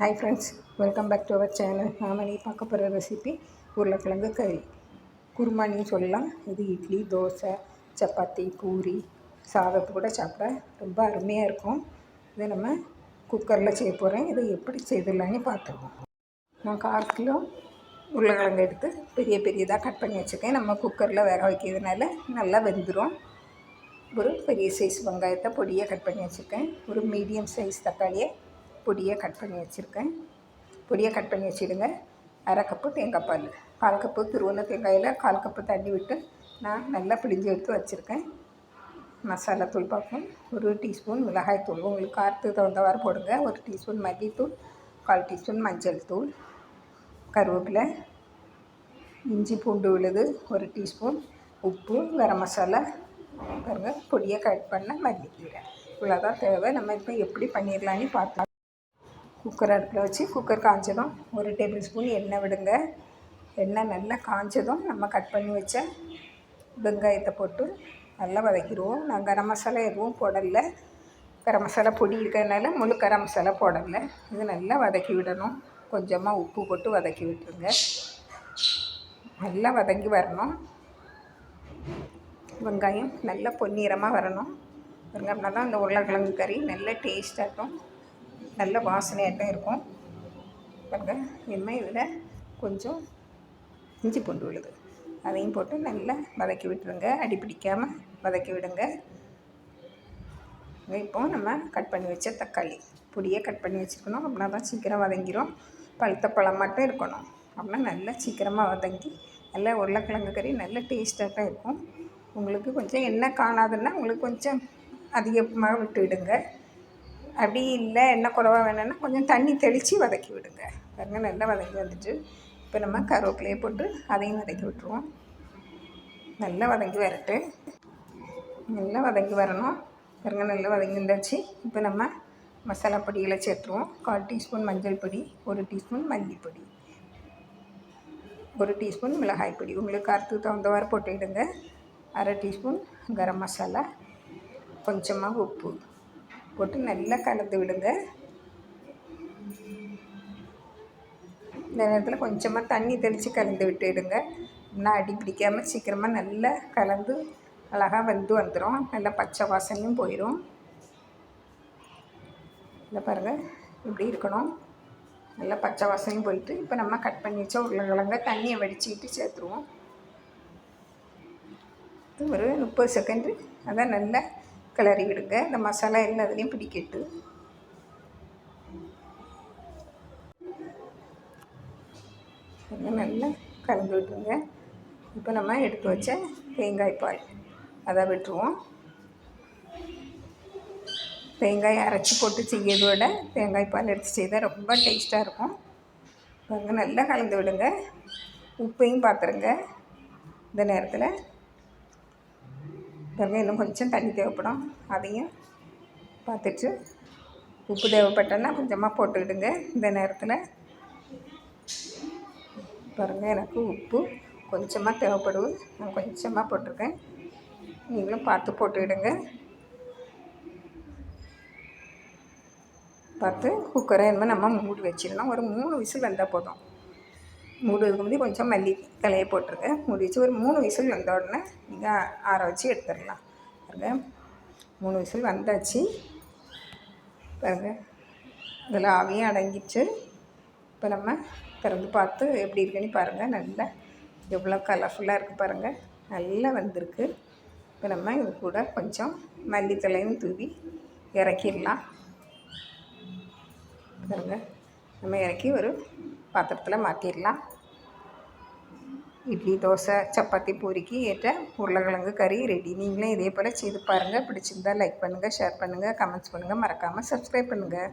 Hi friends welcome back to our channel நாம் நீ பார்க்க போகிற ரெசிபி உருளைக்கிழங்கு கறி குருமானின்னு சொல்லலாம். இது இட்லி தோசை சப்பாத்தி பூரி சாதத்து கூட சாப்பிட ரொம்ப அருமையாக இருக்கும். இதை நம்ம குக்கரில் செய்ய போகிறேன் இதை எப்படி செய்திடலான்னு பார்த்துருவோம் நான் கால் கிலோ உருளைக்கிழங்கு எடுத்து பெரிய பெரியதாக கட் பண்ணி வச்சுருக்கேன். நம்ம குக்கரில் வேக வைக்கிறதுனால நல்லா வெந்துடும் ஒரு பெரிய சைஸ் வெங்காயத்தை பொடியாக கட் பண்ணி வச்சுருக்கேன். ஒரு மீடியம் சைஸ் தக்காளியை பொடியை கட் பண்ணி வச்சுருக்கேன். பொடியை கட் பண்ணி வச்சுடுங்க. அரை கப்பு தேங்காய் பால். கால் கப்பு துருவன தேங்காயில் கால் கப்பு தண்ணி விட்டு நான் நல்லா பிழிஞ்சு எடுத்து வச்சுருக்கேன். மசாலா தூள் பார்ப்போம். ஒரு டீஸ்பூன் மிளகாய் தூள். உங்களுக்கு காரத்துக்கு தகுந்தவாறு போடுங்க. ஒரு டீஸ்பூன் மல்லித்தூள் கால் டீஸ்பூன் மஞ்சள் தூள் கருவேப்பிலை இஞ்சி பூண்டு விழுது ஒரு டீஸ்பூன் உப்பு கரம் மசாலா பாருங்கள் பொடியை கட் பண்ண மல்லிக்கீரை இவ்வளோதான் தேவை. நம்ம இப்போ எப்படி பண்ணிடலான்னு பார்த்தோம் குக்கர் அடுப்பில் வச்சு குக்கர் காஞ்சதும் ஒரு டேபிள் ஸ்பூன் எண்ணெய் விடுங்க. எண்ணெய் நல்லா காஞ்சதும் நம்ம கட் பண்ணி வச்ச வெங்காயத்தை போட்டு நல்லா வதக்கிடுவோம். நான் கரம் மசாலா எதுவும் போடலை. கரம் மசாலா பொடி இருக்கிறதுனால முழு கரம் மசாலா போடலை. இது நல்லா வதக்கி விடணும். கொஞ்சமாக உப்பு போட்டு வதக்கி விட்டுருங்க. நல்லா வதங்கி வரணும். வெங்காயம் நல்லா பொன்னிறமாக வரணும். வெங்காயம்னா தான் இந்த உருளைக்கிழங்கு கறி நல்லா டேஸ்ட்டாகட்டும் நல்ல வாசனையாட்டம் இருக்கும். பாருங்கள் இனிமேல் இதில் கொஞ்சம் இஞ்சி பூண்டு விழுது. அதையும் போட்டு நல்லா வதக்கி விட்டுருங்க. அடி பிடிக்காமல் வதக்கி விடுங்க. இப்போ நம்ம கட் பண்ணி வச்ச தக்காளி பொடியை கட் பண்ணி வச்சுருக்கணும். அப்படின்னா தான் சீக்கிரம் வதங்கிடும் பழுத்த பழம் மட்டும் இருக்கணும். அப்படின்னா நல்லா சீக்கிரமாக வதங்கி நல்லா உருளைக்கிழங்கு கறி நல்ல டேஸ்ட்டாக இருக்கும். உங்களுக்கு கொஞ்சம் என்ன காணாதுன்னா உங்களுக்கு கொஞ்சம் அதிகமாக விட்டு விடுங்க அப்படி இல்லை என்ன குறவாக வேணும்னா கொஞ்சம் தண்ணி தெளித்து வதக்கி விடுங்க. பாருங்கள் நல்லா வதக்கி வந்துட்டு இப்போ நம்ம கருவேப்பிலையை போட்டு அதையும் வதக்கி விட்டுருவோம். நல்லா வதங்கி வரட்டு. நல்லா வதங்கி வரணும். பாருங்கள் நல்லா வதங்கி வந்தாச்சு. இப்போ நம்ம மசாலா பொடிகளை சேர்த்துருவோம். கால் டீஸ்பூன் மஞ்சள் பொடி ஒரு டீஸ்பூன் மல்லிப்பொடி ஒரு டீஸ்பூன் மிளகாய் பொடி. உங்களுக்கு காரத்துக்கு தகுந்தவாறு போட்டுக்கிடுங்க அரை டீஸ்பூன் கரம் மசாலா கொஞ்சமாக உப்பு. போட்டு நல்லா கலந்து விடுங்க. இந்த நேரத்தில் கொஞ்சமாக தண்ணி தெளித்து கலந்து விட்டுடுங்க. இன்னும் அடி பிடிக்காமல் சீக்கிரமாக நல்லா கலந்து அழகாக வந்து வந்துடும் நல்லா பச்சை வாசனையும் போயிடும் இல்லை பாருங்கள் இப்படி இருக்கணும். நல்லா பச்சை வாசனையும் போயிட்டு இப்போ நம்ம கட் பண்ணி வச்சா உருளைக்கிழங்க தண்ணியை வடிச்சுக்கிட்டு சேர்த்துருவோம். ஒரு முப்பது செகண்டு அதான் நல்லா கிளறி விடுங்க. இந்த மசாலா எல்லாத்துலேயும் பிடிக்கட்டு. நல்லா கலந்து விட்டுருங்க. இப்போ நம்ம எடுத்து வச்ச தேங்காய் பால். அதை விட்டுருவோம். தேங்காய் அரைச்சி போட்டு செய்யறத விட தேங்காய் பால் எடுத்து செய்தால் ரொம்ப டேஸ்ட்டாக இருக்கும். பாருங்க நல்லா கலந்து விடுங்க. உப்பையும் பார்த்துருங்க இந்த நேரத்தில் பாருங்கள் இன்னும் கொஞ்சம் தண்ணி தேவைப்படும். அதையும் பார்த்துட்டு உப்பு தேவைப்பட்டோன்னா கொஞ்சமாக போட்டுக்கிடுங்க இந்த நேரத்தில். பாருங்கள் எனக்கு உப்பு கொஞ்சமாக தேவைப்படுது. நான் கொஞ்சமாக போட்டிருக்கேன். நீங்களும் பார்த்து போட்டுக்கிடுங்க. பார்த்து குக்கரை இனிமேல் நம்ம மூடி வச்சிடலாம் ஒரு மூணு விசில் வந்தால் போதும். மூடுறதுக்கு முந்தைய கொஞ்சம் மல்லி தலையை போட்டிருக்கேன். மூடி வச்சு ஒரு மூணு விசில் வந்த உடனே நீங்கள் ஆற வச்சு எடுத்துடலாம். பாருங்க. மூணு விசில் வந்தாச்சு. பாருங்க. இதில் ஆவியும் அடங்கிச்சு. இப்போ நம்ம திறந்து பார்த்து எப்படி இருக்குன்னு பாருங்கள் நல்லா எவ்வளோ கலர்ஃபுல்லாக இருக்குது பாருங்கள் நல்லா வந்திருக்கு. இப்போ நம்ம இது கூட கொஞ்சம் மல்லித்தலையும் தூவி இறக்கிடலாம். பாருங்கள் நம்ம இறக்கி ஒரு பாத்திரத்தில் மாற்றிடலாம் இட்லி தோசை சப்பாத்தி பூரிக்கு ஏற்ற உருளைக்கிழங்கு கறி ரெடி நீங்களும் இதே போல் செய்து பாருங்கள் பிடிச்சிருந்தால் லைக் பண்ணுங்கள் ஷேர் பண்ணுங்கள் கமெண்ட்ஸ் பண்ணுங்கள் மறக்காமல் சப்ஸ்கிரைப் பண்ணுங்கள்